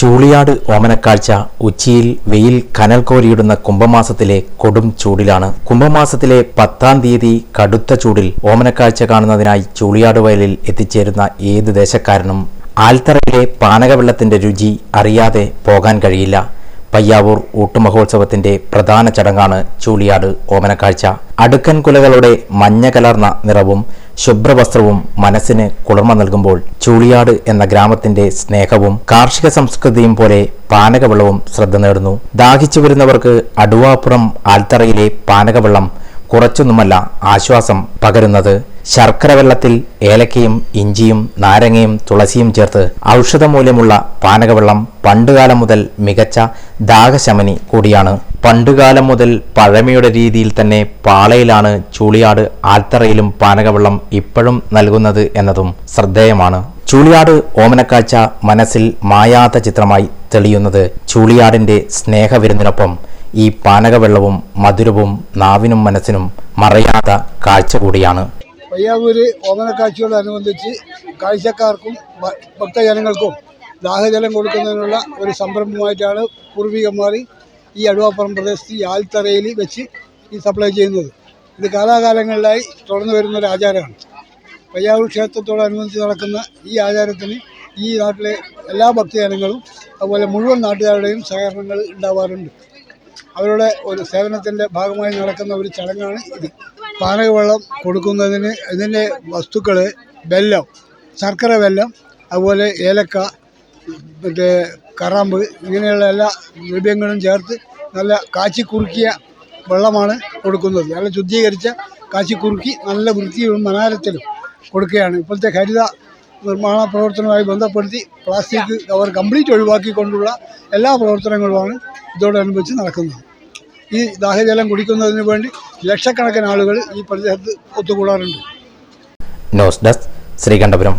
ചൂളിയാട് ഓമനക്കാഴ്ച ഉച്ചിയിൽ വെയിൽ കനൽ കോരിയിടുന്ന കുംഭമാസത്തിലെ കൊടും ചൂടിലാണ്. കുംഭമാസത്തിലെ പത്താം തീയതി കടുത്ത ചൂടിൽ ഓമനക്കാഴ്ച കാണുന്നതിനായി ചൂളിയാട് വയലിൽ എത്തിച്ചേരുന്ന ഏത് ദേശക്കാരനും ആൽത്തറയിലെ പാനകവെള്ളത്തിന്റെ രുചി അറിയാതെ പോകാൻ കഴിയില്ല. പയ്യാവൂർ ഊട്ടുമഹോത്സവത്തിന്റെ പ്രധാന ചടങ്ങാണ് ചൂളിയാട് ഓമനക്കാഴ്ച. അടുക്കൻ കുലകളുടെ മഞ്ഞ കലർന്ന നിറവും ശുഭ്രവസ്ത്രവും മനസ്സിന് കുളിർമ നൽകുമ്പോൾ ചൂളിയാട് എന്ന ഗ്രാമത്തിന്റെ സ്നേഹവും കാർഷിക സംസ്കൃതിയും പോലെ പാനകവെള്ളവും ശ്രദ്ധ നേടുന്നു. ദാഹിച്ചു വരുന്നവർക്ക് അടുവാപ്പുറം ആൽത്തറയിലെ പാനകവെള്ളം കുറച്ചൊന്നുമല്ല ആശ്വാസം പകരുന്നത്. ശർക്കര വെള്ളത്തിൽ ഏലക്കയും ഇഞ്ചിയും നാരങ്ങയും തുളസിയും ചേർത്ത് ഔഷധമൂല്യമുള്ള പാനകവെള്ളം പണ്ടുകാലം മുതൽ മികച്ച ദാഹശമനി കൂടിയാണ്. പണ്ടുകാലം മുതൽ പഴമയുടെ രീതിയിൽ തന്നെ പാളയിലാണ് ചൂളിയാട് ആൽത്തറയിലും പാനകവെള്ളം ഇപ്പോഴും നൽകുന്നത് എന്നതും ശ്രദ്ധേയമാണ്. ചൂളിയാട് ഓമനക്കാഴ്ച മനസ്സിൽ മായാത്ത ചിത്രമായി തെളിയുന്നത് ചൂളിയാടിന്റെ സ്നേഹവിരുന്നിനൊപ്പം ഈ പാനകവെള്ളവും മധുരവും നാവിനും മനസ്സിനും മറയാത്ത കാഴ്ച കൂടിയാണ്. പയ്യാവൂര് ഓമനക്കാഴ്ചയോടനുബന്ധിച്ച് കാഴ്ചക്കാർക്കും ഭക്തജനങ്ങൾക്കും ദാഹജലം കൊടുക്കുന്നതിനുള്ള ഒരു സംരംഭമായിട്ടാണ് പൂർവികന്മാർ ഈ അടുവാപ്പുറം പ്രദേശത്ത് ഈ ആൽത്തറയിൽ വെച്ച് ഈ സപ്ലൈ ചെയ്യുന്നത്. ഇത് കാലാകാലങ്ങളിലായി തുടർന്നു വരുന്ന ഒരു ആചാരമാണ്. പയ്യാവൂർ ക്ഷേത്രത്തോടനുബന്ധിച്ച് നടക്കുന്ന ഈ ആചാരത്തിന് ഈ നാട്ടിലെ എല്ലാ ഭക്തജനങ്ങളും അതുപോലെ മുഴുവൻ നാട്ടുകാരുടെയും സഹകരണങ്ങൾ ഉണ്ടാവാറുണ്ട്. അവരുടെ ഒരു സേവനത്തിന്റെ ഭാഗമായി നടക്കുന്ന ഒരു ചടങ്ങാണ് ഇത്. പാനകവെള്ളം കൊടുക്കുന്നതിന് ഇതിന്റെ വസ്തുക്കൾ വെല്ലം ശർക്കര വെല്ലം അതുപോലെ ഏലക്ക മറ്റേ കറാമ്പ് ഇങ്ങനെയുള്ള എല്ലാ ദ്രവ്യങ്ങളും ചേർത്ത് നല്ല കാച്ചി കുറുക്കിയ വെള്ളമാണ് കൊടുക്കുന്നത്. നല്ല ശുദ്ധീകരിച്ച കാച്ചി കുറുക്കി നല്ല വൃത്തിയിലും മനാരത്തിലും കൊടുക്കുകയാണ്. ഇപ്പോഴത്തെ ഹരിത നിർമ്മാണ പ്രവർത്തനവുമായി ബന്ധപ്പെടുത്തി പ്ലാസ്റ്റിക് കവർ കംപ്ലീറ്റ് ഒഴിവാക്കിക്കൊണ്ടുള്ള എല്ലാ പ്രവർത്തനങ്ങളുമാണ് ഇതോടനുബന്ധിച്ച് നടക്കുന്നത് ഈ ദാഹജലം കുടിക്കുന്നതിന് വേണ്ടി ലക്ഷക്കണക്കിന് ആളുകൾ ഈ പ്രദേശത്ത് ഒത്തുകൂടാറുണ്ട്. News desk Sreekandapuram.